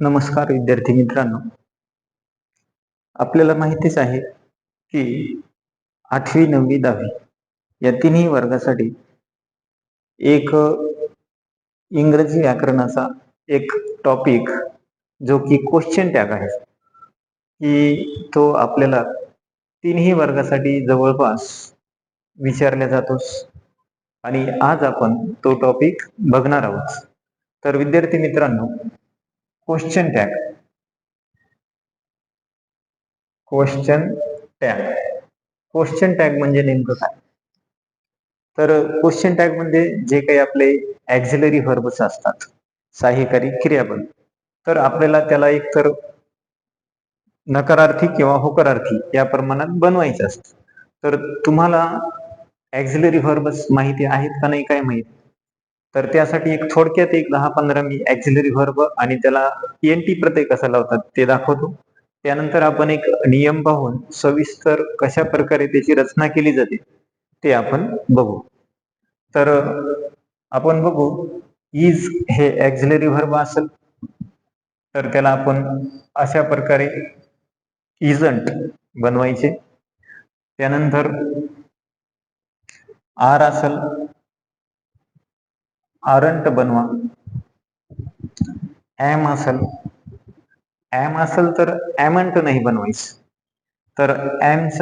नमस्कार विद्यार्थी मित्रांनो. आपल्याला माहितीच आहे की आठवी नववी दहावी या तिन्ही वर्गासाठी एक इंग्रजी व्याकरणाचा एक टॉपिक जो की क्वेश्चन टॅग आहे. की तो आपल्याला तिन्ही वर्गासाठी जवळपास विचारला जातोस आणि आज आपण तो टॉपिक बघणार आहोत. तर विद्यार्थी मित्रांनो question tag question tag question tag म्हणजे नेमकं काय? तर क्वेश्चन टॅग म्हणजे जे काही आपले ऍक्झिलरी हर्बस असतात सहाय्यकारी क्रियापद तर आपल्याला त्याला एक तर नकारार्थी किंवा होकारार्थी या प्रमाणात बनवायचं असतं. तर तुम्हाला ऍक्झिलरी हर्बस माहिती आहेत का नाही काय माहिती? तर त्यासाठी एक थोडक्यात एक दहा पंधरा मी ऍक्झिलरी व्हर्ब आणि त्याला एन टी प्रत्यय कसा लावतात ते दाखवतो. त्यानंतर आपण एक नियम पाहून सविस्तर कशा प्रकारे त्याची रचना केली जाते ते आपण बघू. तर आपण बघू इज हे ऍक्झिलरी व्हर्ब असेल तर त्याला आपण अशा प्रकारे इजंट बनवायचे. त्यानंतर आर असेल आरंट बनवा. एम असेल. एम असेल तर एमंट नाही बनवायचं. तर एमच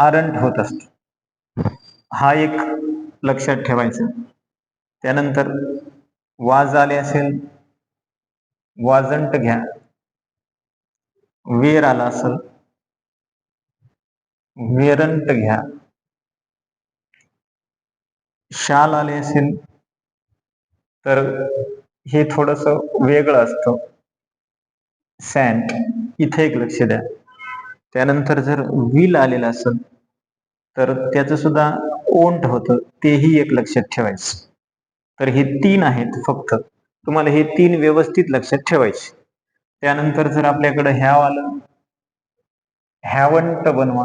आरंट होत असत. हा एक लक्षात ठेवायचं. त्यानंतर वाज आले असेल वाजंट घ्या. वेर आला असेल वेरंट घ्या. शाल आले असेल तर हे थोडस वेगळं असतं. सॅन्ट इथे एक लक्ष द्या. त्यानंतर जर विल आलेलं असेल तर त्याचं सुद्धा ओंट होतं. तेही एक लक्षात ठेवायचं. तर हे तीन आहेत फक्त. तुम्हाला हे तीन व्यवस्थित लक्षात ठेवायचे. त्यानंतर जर आपल्याकडे ह्याव आलं हॅवंट बनवा.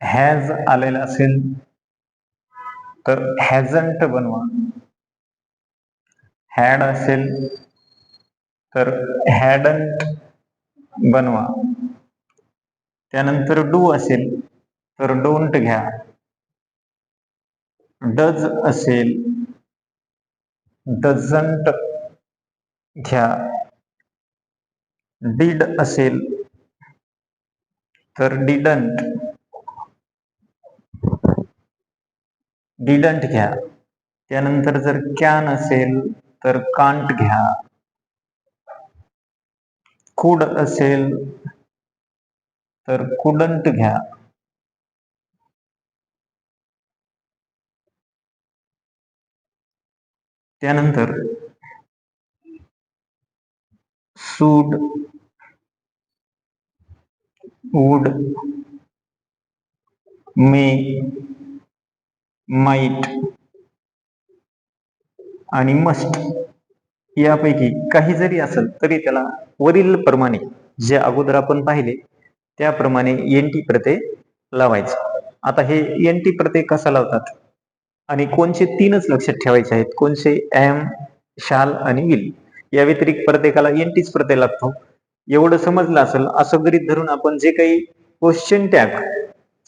हॅज आलेलं असेल तर हॅझंट बनवा। हॅड असेल, तर हॅडंट बनवा। त्यानंतर डू असेल, तर डोंट घ्या। डज असेल डझंट घ्या। डीड असेल, तर डिडंट डिडंट घ्या. त्यानंतर जर कॅन असेल तर कांट घ्या. कुड असेल तर कुडंट घ्या. त्यानंतर सूड वूड मे माईट आणि मस्ट यापैकी काही जरी असेल तरी त्याला वरील प्रमाणे जे अगोदर आपण पाहिले त्याप्रमाणे एन टी प्रत्यय लावायचं. आता हे एन टी प्रत्यय कसा लावतात? आणि कोणचे तीनच लक्षात ठेवायचे आहेत? कोणचे एम शाल आणि विल? या व्यतिरिक्त प्रत्येकाला एन टीच प्रत्यय लागतो. एवढं समजलं असेल असं गरीत धरून आपण जे काही क्वेश्चन टॅग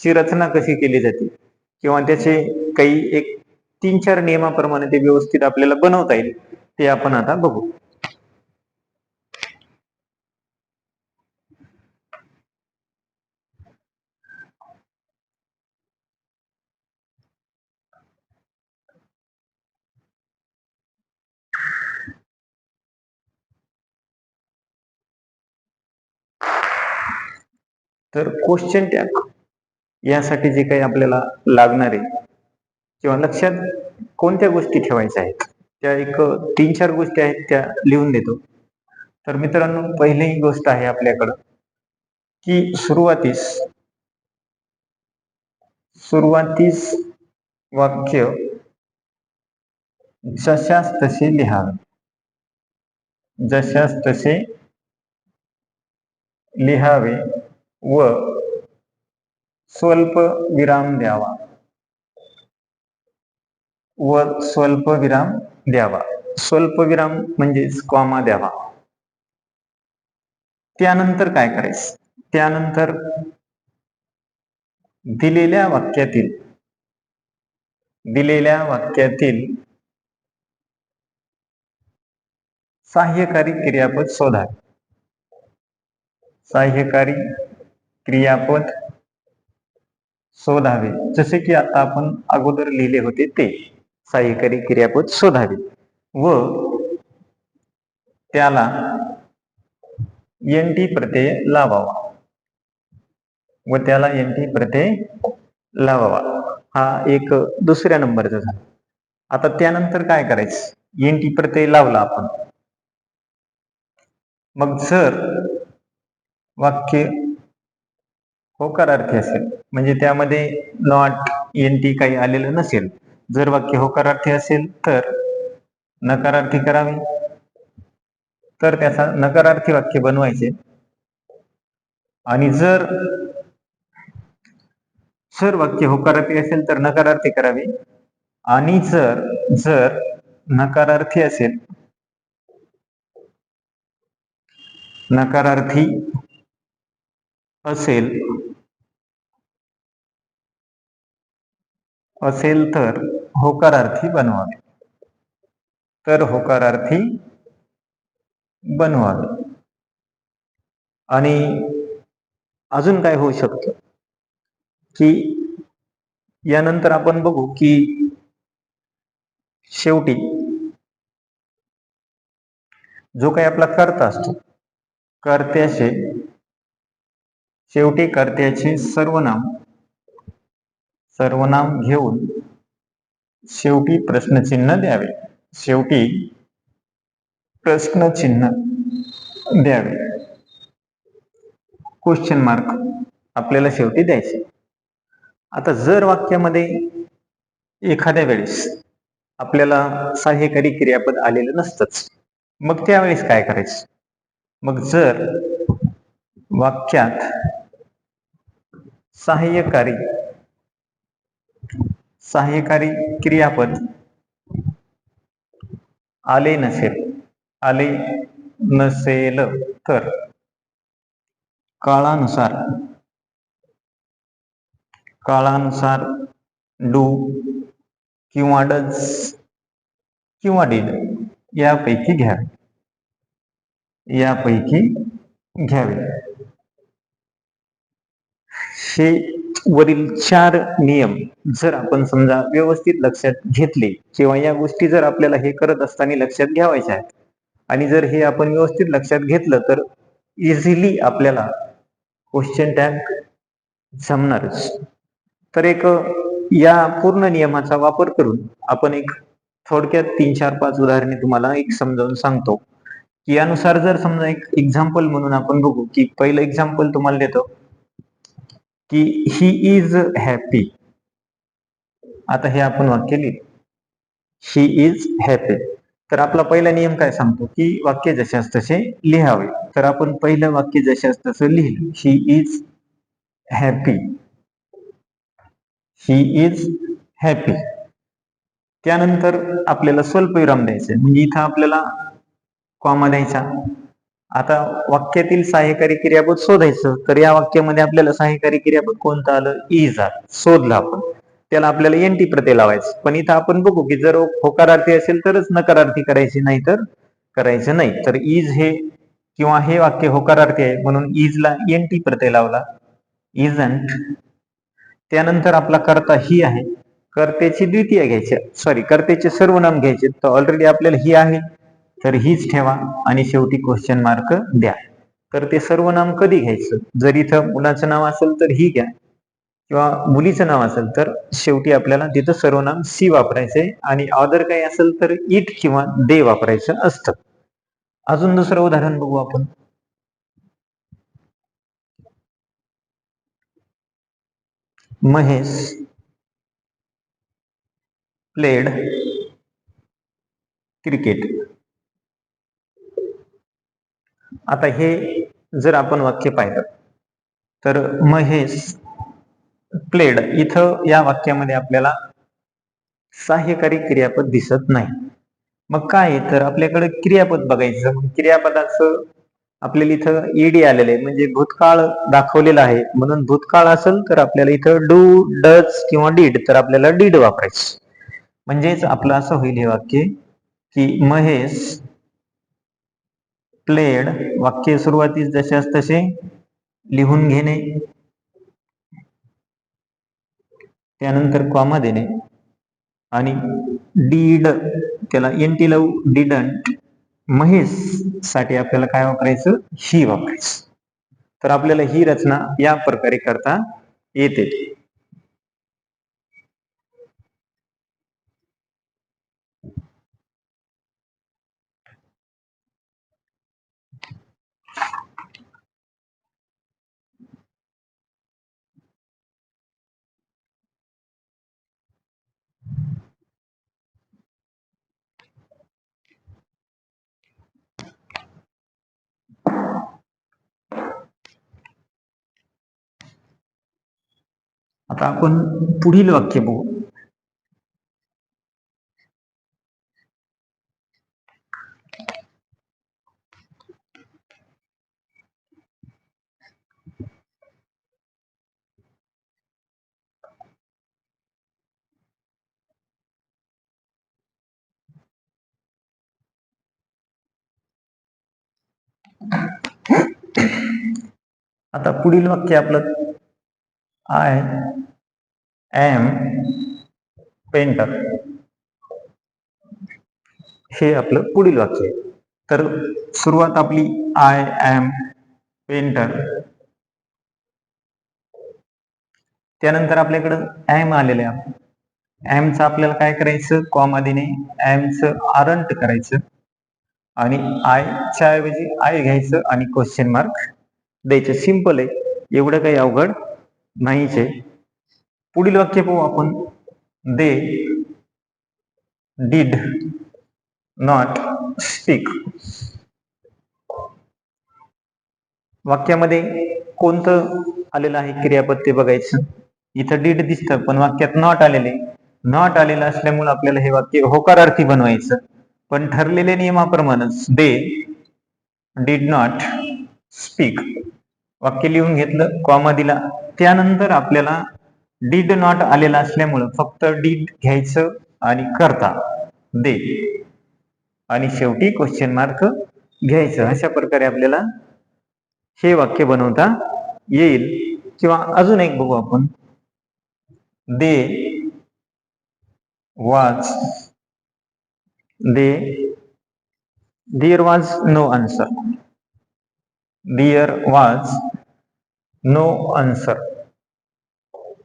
ची रचना कशी केली जाते किंवा त्याचे काही एक तीन चार नियमाप्रमाणे ते व्यवस्थित आपल्याला बनवता येईल ते आपण आता बघू. तर क्वेश्चन टॅग यासाठी जे काही आपल्याला लागणार आहे किंवा लक्षात कोणत्या गोष्टी ठेवायच्या आहेत? त्या एक तीन चार गोष्टी आहेत त्या लिहून देतो. तर मित्रांनो पहिली गोष्ट आहे आपल्याकडं की सुरुवातीस सुरुवातीस वाक्य जशास तसे लिहावे जशास तसे लिहावे व स्वल्प विराम द्यावा. व स्वल्प विराम द्यावा. स्वल्प विराम म्हणजेच कॉमा द्यावा. त्यानंतर काय करायचं? त्यानंतर दिलेल्या वाक्यातील दिलेल्या वाक्यातील सहाय्यकारी क्रियापद शोधा. सहाय्यकारी क्रियापद शोधावे. जसे की आता आपण अगोदर लिहिले होते ते. सहाय्यकारी क्रियापद शोधावे. व त्याला एन टी प्रत्यय लावावा. व त्याला एन टी प्रत्यय लावावा. हा एक दुसऱ्या नंबरचा झाला. आता त्यानंतर काय करायचं? एन टी प्रत्यय लावला आपण. मग जर वाक्य होकारार्थी असेल. म्हणजे त्यामध्ये नॉट एन टी काही आलेलं नसेल. जर वाक्य होकारार्थी असेल तर नकारार्थी करावे. तर त्याचा नकारार्थी वाक्य बनवायचे. आणि जर जर वाक्य होकारार्थी असेल तर नकारार्थी करावे. आणि जर जर नकारार्थी असेल नकारार्थी असेल असेल तर होकारार्थी बनवावे. तर होकारार्थी बनवावे. आणि अजून काय होऊ शकतं? की यानंतर आपण बघू की शेवटी जो काही आपला कर्ता असतो कर्त्याचे शेवटी कर्त्याचे सर्वनाम सर्वनाम घेऊन शेवटी प्रश्नचिन्ह द्यावे. शेवटी प्रश्नचिन्ह द्यावे. क्वेश्चन मार्क आपल्याला शेवटी द्यायचे. आता जर वाक्यामध्ये एखाद्या वेळेस आपल्याला सहाय्यकारी क्रियापद आलेलं नसतंच मग त्यावेळेस काय करायचं? मग जर वाक्यात सहाय्यकारी सहाय्यकारी क्रियापद. आले नसेल आले नसेल तर. काळानुसार. काळानुसार डू किंवा डज किंवा डीड यापैकी घ्यावे यापैकी घ्यावे. शे वरील चार नियम जर आपण समजा व्यवस्थित लक्षात घेतले किंवा या गोष्टी जर आपल्याला हे करत असताना लक्षात घ्यावायच्या आहेत आणि जर हे आपण व्यवस्थित लक्षात घेतलं तर इझिली आपल्याला क्वेश्चन टँक जमणारच. तर एक या पूर्ण नियमाचा वापर करून आपण एक थोडक्यात तीन चार पाच उदाहरणे तुम्हाला एक समजावून सांगतो. की यानुसार जर समजा एक एक्झाम्पल म्हणून आपण बघू की पहिलं एक्झाम्पल तुम्हाला देतो की ही इज हॅपी आता हे आपण वाक्य लिहिलं ही इज हॅपी तर आपला पहिला नियम काय सांगतो? की वाक्य जशास तसे लिहावे. तर आपण पहिलं वाक्य जशास तसं लिहिलं. He is happy he is happy त्यानंतर आपल्याला स्वल्पविराम द्यायचा म्हणजे इथं आपल्याला कॉमा द्यायचा. आता वाक्यातील सहाय्यकारी क्रियापद शोधायचं तर या वाक्यामध्ये आपल्याला सहाय्यकारी क्रियापद कोणतं आलं? E इज आलं शोधलं आपण. त्याला आपल्याला एनटी प्रत्यय लावायचं. पण इथं आपण बघू की जर होकारार्थी असेल तरच नकारार्थी करायची नाही तर करायचं नाही. तर इज हे किंवा हे वाक्य होकारार्थी आहे म्हणून इजला एनटी प्रत्यय लावला. इजंट त्यानंतर आपला कर्ता ही आहे. कर्त्याची द्वितीय घ्यायची. सॉरी कर्त्याचे सर्वनाम घ्यायचे. तर ऑलरेडी आपल्याला ही आहे. तर हीच ठेवा आणि शेवटी क्वेश्चन मार्क द्या. तर ते सर्वनाम कधी घ्यायचं? जर इथं मुलाचं नाव असेल तर ही घ्या. किंवा मुलीचं नाव असेल तर शेवटी आपल्याला तिथं सर्वनाम सी वापरायचंय आणि ऑदर काही असेल तर इट किंवा दे वापरायचं असतं. अजून दुसरं उदाहरण बघू आपण. महेश प्लेड क्रिकेट आता हे जर आपण वाक्य पाहिलं तर महेश प्लेड इथं या वाक्यामध्ये आपल्याला सहाय्यकारी क्रियापद दिसत नाही. मग काय तर आपल्याकडे क्रियापद बघायचं. क्रियापदाचं आपल्याला इथं ईडी आलेलं आहे. म्हणजे भूतकाळ दाखवलेला आहे. म्हणून भूतकाळ असेल तर आपल्याला इथं डू डज किंवा डीड तर आपल्याला डीड वापरायचं. म्हणजेच आपलं असं होईल हे वाक्य की महेश प्लेड वाक्य सुरुवातीस जशास तसे लिहून घेणे. त्यानंतर कॉमा देणे. आणि डीड त्याला एन टी लव डिडंट महेशसाठी आपल्याला काय वापरायचं? ही वापरायचं. तर आपल्याला ही रचना या प्रकारे करता येते. आता आपण पुढील वाक्य बघू. आता पुढील वाक्य आपलं आय एम पेंटर हे आपलं पुढील वाक्य आहे. तर सुरुवात आपली आय एम पेंटर त्यानंतर आपल्याकडं एम आलेलं आहे एमचं आपल्याला काय करायचं? कॉमा देणे. एमचं आरंट करायचं. आणि आयच्या ऐवजी आय घ्यायचं आणि क्वेश्चन मार्क द्यायचं. सिंपल आहे. एवढं काही अवघड नाहीच आहे. पुढील वाक्य पाहू आपण. दे डीड नॉट स्पीक वाक्यामध्ये कोणतं आलेलं आहे क्रियापद ते बघायचं. इथं डीड दिसतं पण वाक्यात नॉट आलेले. नॉट आलेलं असल्यामुळे आपल्याला हे वाक्य होकारार्थी बनवायचं. पण ठरलेल्या नियमाप्रमाणेच दे डीड नॉट स्पीक वाक्य लिहून घेतलं कॉमा दिला. त्यानंतर आपल्याला डीड नॉट आलेला असल्यामुळं फक्त डीड घ्यायचं आणि करता. दे. आणि शेवटी क्वेश्चन मार्क घ्यायचं. अशा प्रकारे आपल्याला हे वाक्य बनवता येईल. किंवा अजून एक बघू आपण. दे. Was they. दिअर वाज नो आन्सर दिअर वाज नो आन्सर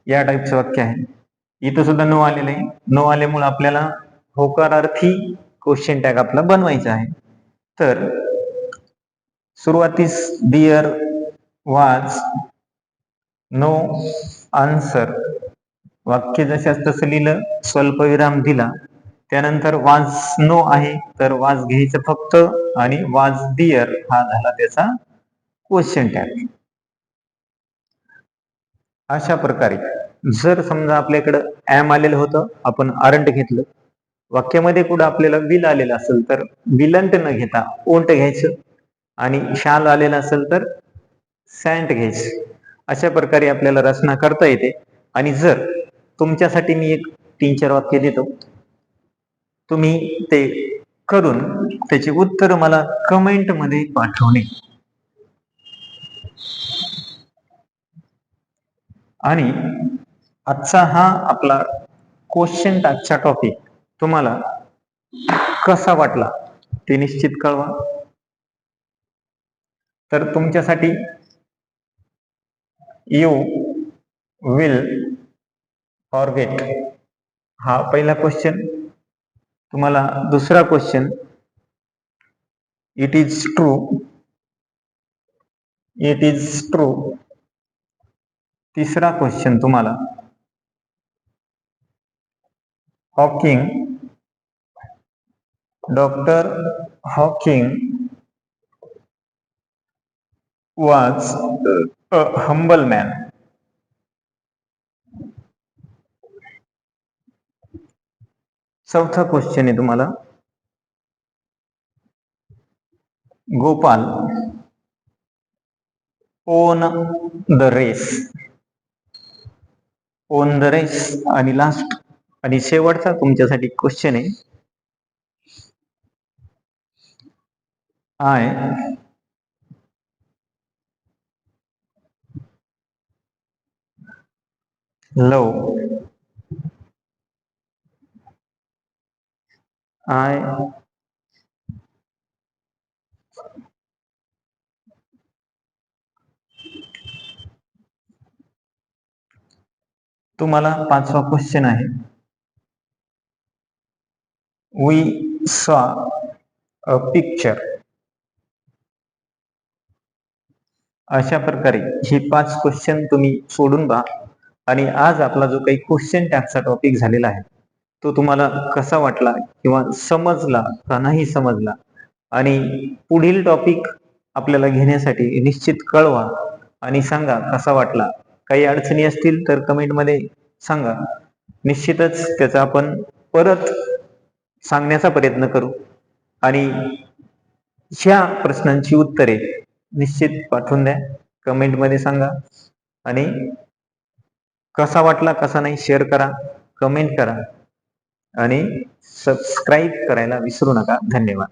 या टाईपचं वाक्य आहे. इथं सुद्धा नो आलेलं आहे. नो आल्यामुळे आपल्याला होकारार्थी क्वेश्चन टॅग आपला बनवायचा आहे. तर सुरुवातीस डिअर वाज नो आन्सर वाक्य जशाच तसं लिहिलं स्वल्पविराम दिला. त्यानंतर वाज नो आहे तर वाज घ्यायचं फक्त आणि वाज डिअर हा झाला त्याचा क्वेश्चन टॅग अशा प्रकारे जर समजा आपल्याकडं ऍम आलेलं होतं आपण आरंट घेतलं. वाक्यामध्ये कुठं आपल्याला विल आलेलं असेल तर विलंट न घेता ओंट घ्यायचं. आणि शाल आलेलं असेल तर सॅन्ट घ्यायचं. अशा प्रकारे आपल्याला रचना करता येते. आणि जर तुमच्यासाठी मी एक तीन चार वाक्य देतो. तुम्ही ते करून त्याचे उत्तर मला कमेंटमध्ये पाठवणे. आणि आजचा हा आपला क्वेश्चन टाकचा टॉपिक तुम्हाला कसा वाटला ते निश्चित कळवा. तर तुमच्यासाठी यू विल फॉरगेट हा पहिला क्वेश्चन तुम्हाला दुसरा question it is true it is true तिसरा क्वेश्चन तुम्हाला. Hawking doctor Hawking was a humble man चौथा क्वेश्चन आहे तुम्हाला. Gopal won the race won the race आणि लास्ट आणि शेवटचा तुमच्यासाठी क्वेश्चन आहे. आय लव आय तुम्हाला पाचवा क्वेश्चन आहे. वी सॉ अ पिक्चर अशा प्रकारे हे पाच क्वेश्चन तुम्ही सोडून पहा. आणि आज आपला जो काही क्वेश्चन टॅपचा टॉपिक झालेला आहे तो तुम्हाला कसा वाटला किंवा समजला का नाही समजला? आणि पुढील टॉपिक आपल्याला घेण्यासाठी निश्चित कळवा आणि सांगा कसा वाटला. काही अडचणी असतील तर कमेंटमध्ये सांगा. निश्चितच त्याचा आपण परत सांगण्याचा प्रयत्न करू. आणि ह्या प्रश्नांची उत्तरे निश्चित पाठवून द्या. कमेंटमध्ये सांगा. आणि कसा वाटला कसा नाही शेअर करा कमेंट करा. आणि सबस्क्राईब करायला विसरू नका. धन्यवाद.